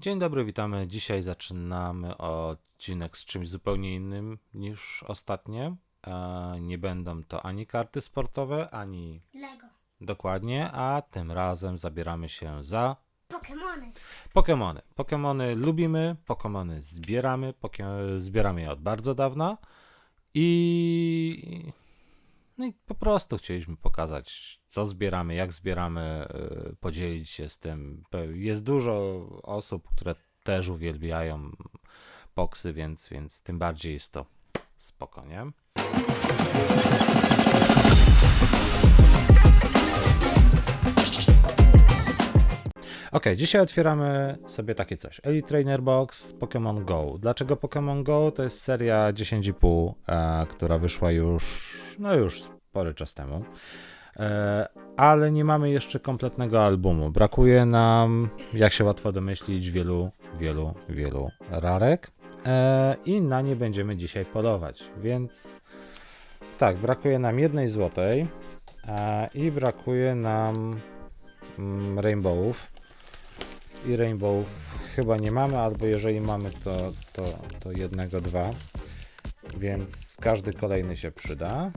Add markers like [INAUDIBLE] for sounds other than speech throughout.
Dzień dobry, witamy. Dzisiaj zaczynamy odcinek z czymś zupełnie innym niż ostatnie. E, Nie będą to ani karty sportowe, ani Lego. dokładnie, a tym razem zabieramy się za Pokemony. Pokemony. Pokemony lubimy, Pokemony zbieramy, poke- zbieramy je od bardzo dawna i no i po prostu chcieliśmy pokazać, co zbieramy, jak zbieramy, yy, podzielić się z tym. Jest dużo osób, które też uwielbiają poksy, więc, więc tym bardziej jest to spoko? Ok, dzisiaj otwieramy sobie takie coś. Elite Trainer Box Pokémon Go. Dlaczego Pokémon Go? To jest seria 10,5, e, która wyszła już, no już spory czas temu. E, ale nie mamy jeszcze kompletnego albumu. Brakuje nam, jak się łatwo domyślić, wielu, wielu, wielu rarek. E, I na nie będziemy dzisiaj polować. Więc tak, brakuje nam jednej złotej i brakuje nam mm, rainbowów i rainbowów chyba nie mamy, albo jeżeli mamy, to, to, to jednego, dwa. Więc każdy kolejny się przyda.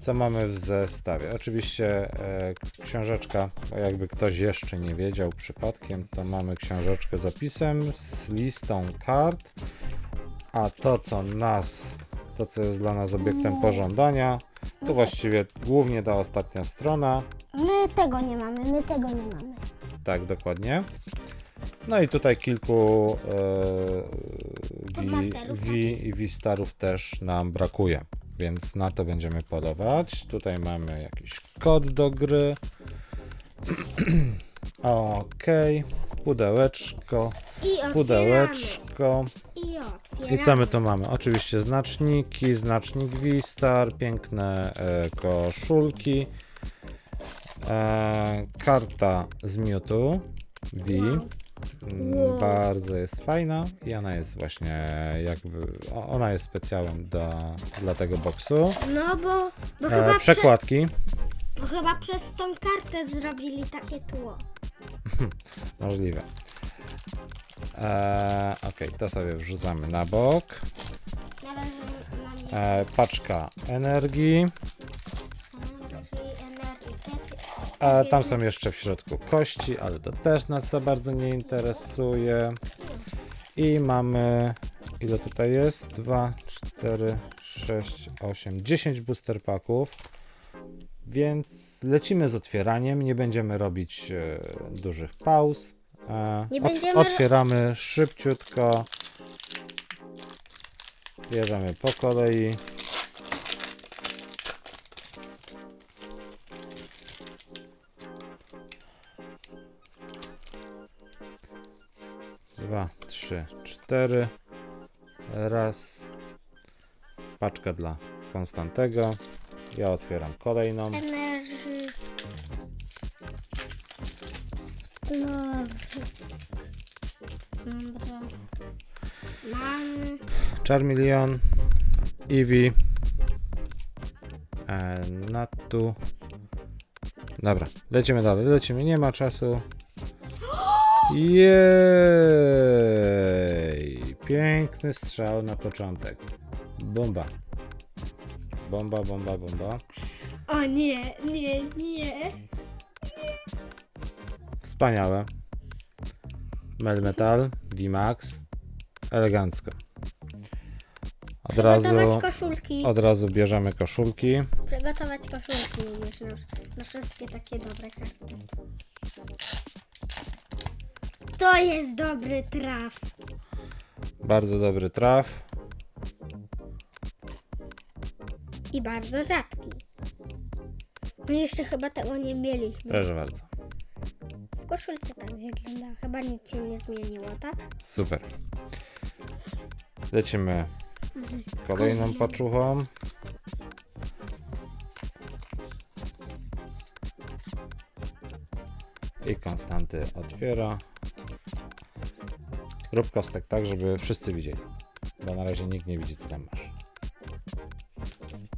Co mamy w zestawie? Oczywiście e, książeczka, jakby ktoś jeszcze nie wiedział przypadkiem, to mamy książeczkę z opisem, z listą kart, a to co nas, to co jest dla nas obiektem pożądania, to właściwie głównie ta ostatnia strona, My tego nie mamy, my tego nie mamy. Tak, dokładnie. No i tutaj kilku e, wi, wi-starów też nam brakuje, więc na to będziemy polować. Tutaj mamy jakiś kod do gry. [CLEARS THROAT] Okej, pudełeczko, I pudełeczko. I otwieramy. I co my tu mamy? Oczywiście znaczniki, znacznik Wistar, piękne e, koszulki, e, karta z Mewtwo V. Wow. Bardzo jest fajna i ona jest właśnie jakby, o- ona jest specjalem dla, dla tego boksu. No bo, bo, E, chyba prze, przekładki, bo chyba przez tą kartę zrobili takie tło. [LAUGHS] możliwe. E, ok, to sobie wrzucamy na bok. Na razie na nie. E, paczka energii. A tam są jeszcze w środku kości, ale to też nas za bardzo nie interesuje. I mamy. Ile tutaj jest? 2, 4, 6, 8, 10 booster paków. Więc lecimy z otwieraniem. Nie będziemy robić e, dużych pauz. E, Nie będziemy Otwieramy szybciutko. Bierzemy po kolei. 4. Raz. Paczkę dla Konstantego. Ja otwieram kolejną. Energy. Dobra. Mam. Charmeleon. Eevee. Natu. Dobra, lecimy dalej, lecimy, nie ma czasu. [GASPS] Jeee! Piękny strzał na początek. Bomba. Bomba, bomba, bomba. O nie, nie, nie. Wspaniałe. Melmetal, VMAX. Elegancko. Od razu, Przygotować koszulki. od razu bierzemy koszulki. Przygotować koszulki już na, na wszystkie takie dobre karty. To jest dobry traf. Bardzo dobry traf. I bardzo rzadki. My jeszcze chyba tego nie mieliśmy. Proszę bardzo. W koszulce tak wygląda. Chyba nic się nie zmieniło, tak? Super. Lecimy Z kolejną paczuchą. I Konstanty otwiera. Rób kostek tak, żeby wszyscy widzieli. Bo na razie nikt nie widzi, co tam masz. Kostek.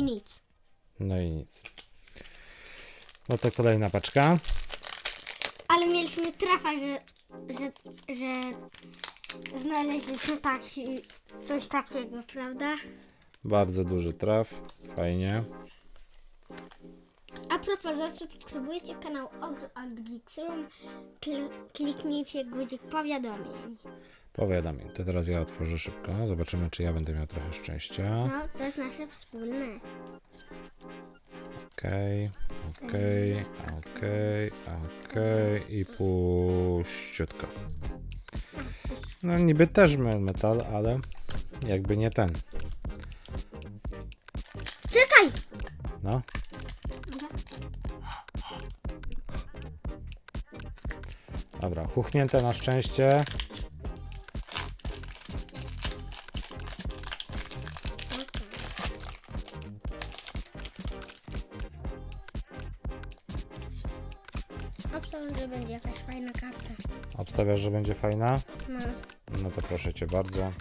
i nic. No i nic. No to kolejna paczka. Ale mieliśmy trafa, że, że, że znaleźliśmy taki, coś takiego, prawda? Bardzo duży traf. Fajnie. A propos, zasubskrybujcie kanał od Geeks Room, kli- kliknijcie guzik powiadomień. Powiadam mi. To teraz ja otworzę szybko. Zobaczymy, czy ja będę miał trochę szczęścia. No, to jest nasze wspólne. Okej, okej, okej, okej i puściutko. No niby też metal, ale jakby nie ten. Czekaj! No. Dobra, chuchnięte na szczęście. Obstawiam, że będzie jakaś fajna karta. Obstawiasz, że będzie fajna? No. No to proszę cię bardzo.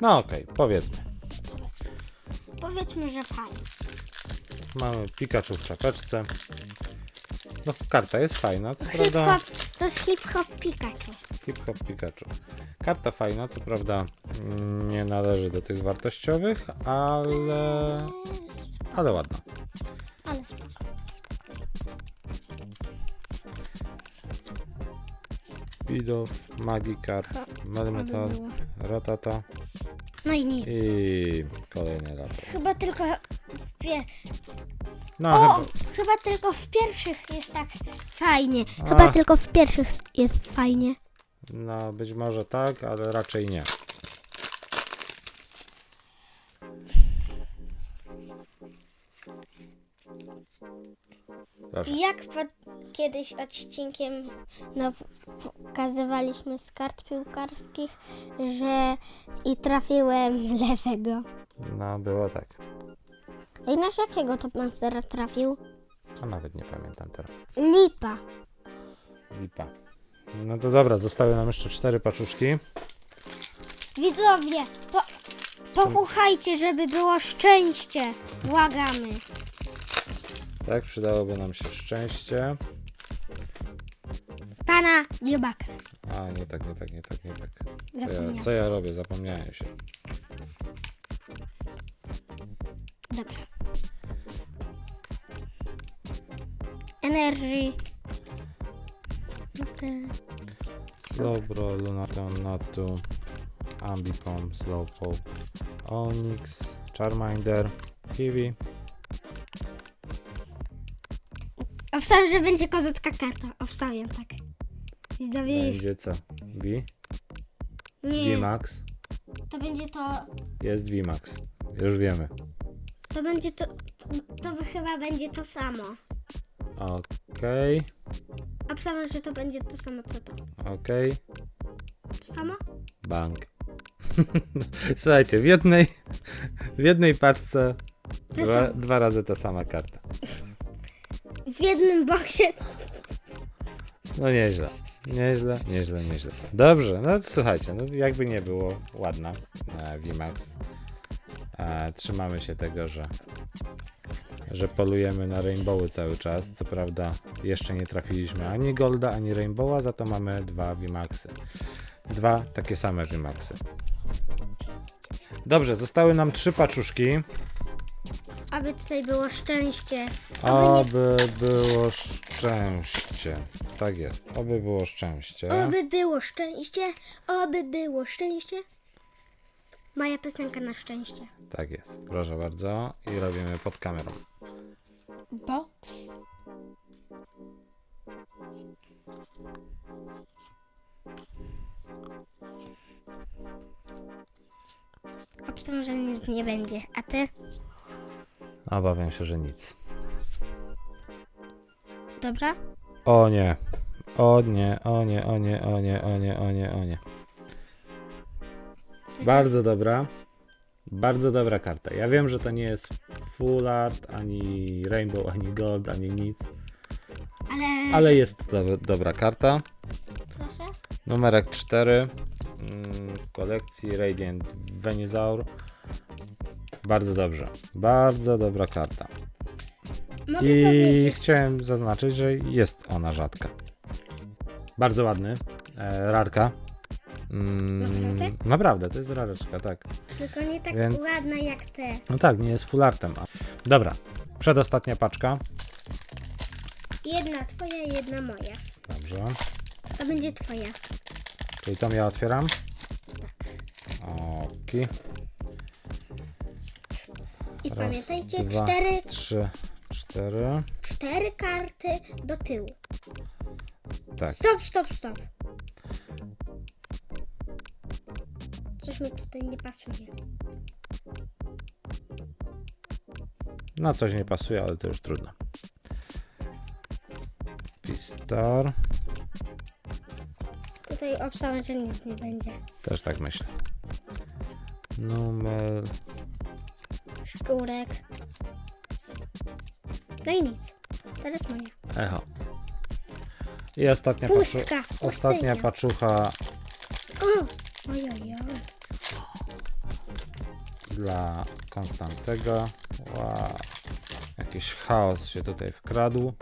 No okej, powiedzmy. Powiedzmy, że fajna. Mamy Pikachu w czapeczce. No karta jest fajna, co prawda. Hip-hop, to jest hip-hop Pikachu. Hip Hop Pikachu. Karta fajna, co prawda mm, nie należy do tych wartościowych, ale, ale ładna. Ale spoko. Bidow, Magikarp, Melmetal, było. Ratata No i nic. i kolejny lato. Chyba tylko w pie... No, O! chyba, Chyba tylko w pierwszych jest tak fajnie. Chyba A. tylko w pierwszych jest fajnie. no być może tak, ale raczej nie. Proszę. Jak pod kiedyś odcinkiem no, pokazywaliśmy z kart piłkarskich, że i trafiłem lewego. No, było tak. I nasz jakiego top mastera trafił? A nawet nie pamiętam teraz. Lipa. Lipa. No to dobra, zostały nam jeszcze cztery paczuszki. Widzowie, po, pochuchajcie, żeby było szczęście. Błagamy. Tak, przydałoby nam się szczęście. Pana Dziobaka. A, nie tak, nie tak, nie tak, nie tak. Co ja, Zapomniałam. co ja robię? Zapomniałem się. Dobra. Energy. Okej. Slowbro, Lunaton, Natu, Ambipom, Slowpoke, Onyx, Charmander, Kiwi. Obstawiam, że będzie kozacka karta. Obstawiam tak. Widzowie, Będzie co? V? nie, VMAX? to będzie to, Jest VMAX. Już wiemy. to będzie to, to by chyba będzie to samo. Okej, Obstawiam, że to będzie to samo co to. okej. To samo? Bank. [LAUGHS] Słuchajcie, w jednej, w jednej paczce To dwa, samo. dwa razy ta sama karta. W jednym boksie. No nieźle. Nieźle, nieźle, nieźle. Dobrze, no słuchajcie, no jakby nie było, ładna e, VMAX. E, trzymamy się tego, że, że polujemy na Rainbowy cały czas. Co prawda jeszcze nie trafiliśmy ani Golda, ani Rainbowa, za to mamy dwa VMAXy. Dwa takie same VMAXy. Dobrze, zostały nam trzy paczuszki. Aby tutaj było szczęście. Oby było szczęście. Tak jest, oby było szczęście. oby było szczęście. Oby było szczęście. Moja piosenka na szczęście. Tak jest, proszę bardzo. I robimy pod kamerą. Box. Obstawiam, że nic nie będzie. A ty? Obawiam się, że nic. Dobra? O nie. O nie, o nie, o nie, o nie, o nie, o nie, o nie. Bardzo dobra. Bardzo dobra karta. Ja wiem, że to nie jest full art, ani rainbow, ani gold, ani nic, Ale... ale jest to dobra karta. Proszę. Numerek 4 mm, w kolekcji Radiant Venizaur. Bardzo dobrze. Bardzo dobra karta. Mogę I chciałem zaznaczyć, że jest ona rzadka. Bardzo ładny. E, rarka. Mm, Naprawdę? naprawdę, to jest rareczka, tak. Tylko nie tak Więc- ładna jak te. No tak, nie jest full artem. a- Dobra, przedostatnia paczka. Jedna twoja, jedna moja. Dobrze. To będzie twoja. Czyli tą ja otwieram. Oki. I Raz, pamiętajcie, dwa. cztery, Trzy, cztery. cztery karty do tyłu. Tak. Stop, stop, stop. Coś mi tutaj nie pasuje. No coś nie pasuje, ale to już trudno. Pistar. Tutaj obstawiam, że nic nie będzie. Też tak myślę. Numer. Szkórek. No i nic. Teraz moja. Echo. I ostatnia, paczu... Pustka. ostatnia pustynia. paczucha O! Ojojoj. dla Konstantego. Wow. Jakiś chaos się tutaj wkradł.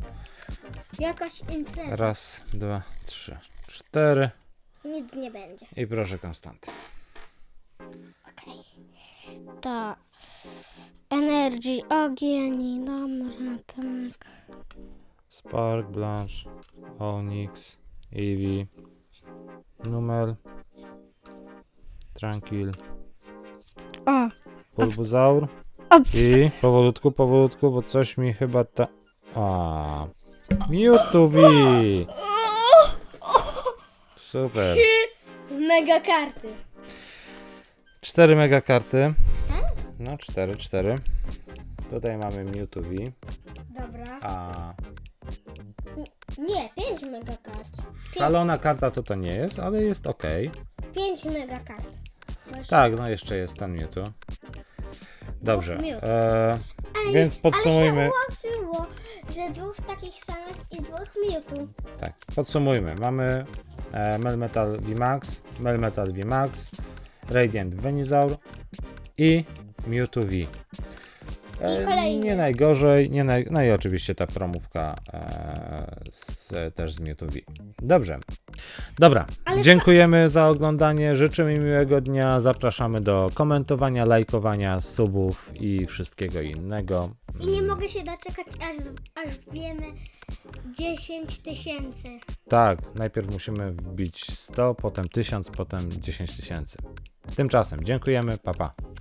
Jakaś impreza. Raz, dwa, trzy, cztery. Nic nie będzie. I proszę Konstanty. Okej. To Energy, ogień, dobra, tak. Spark, Blanche, Onyx, Eevee, Numer, Tranquil, O! Bulbuzaur Ops. i powolutku, powolutku, bo coś mi chyba ta... A, Mewtwo Super. Mega karty. Cztery mega karty. Cztery? No, cztery, cztery. Tutaj mamy Mewtwo Dobra. a Nie, pięć mega kart. szalona karta to to nie jest, ale jest ok. Pięć mega kart. Bo jeszcze- Tak, no jeszcze jest ten Mewtwo. Dobrze, Mewtwo. e, więc podsumujmy. Ale się ułożyło, że dwóch takich samych i dwóch Mewtwo. Tak, podsumujmy. Mamy e, Melmetal VMAX, Melmetal VMAX, Radiant Venizaur i Mewtwo V. E, I kolejny. Nie najgorzej, nie naj... no i oczywiście ta promówka e, z, też z V. Dobrze. Dobra, Ale dziękujemy za oglądanie, życzymy miłego dnia, zapraszamy do komentowania, lajkowania, subów i wszystkiego innego. I nie mogę się doczekać, aż, aż wiemy 10 tysięcy. Tak, najpierw musimy wbić 100, potem 1000, potem 10 tysięcy. Tymczasem dziękujemy, papa. Pa.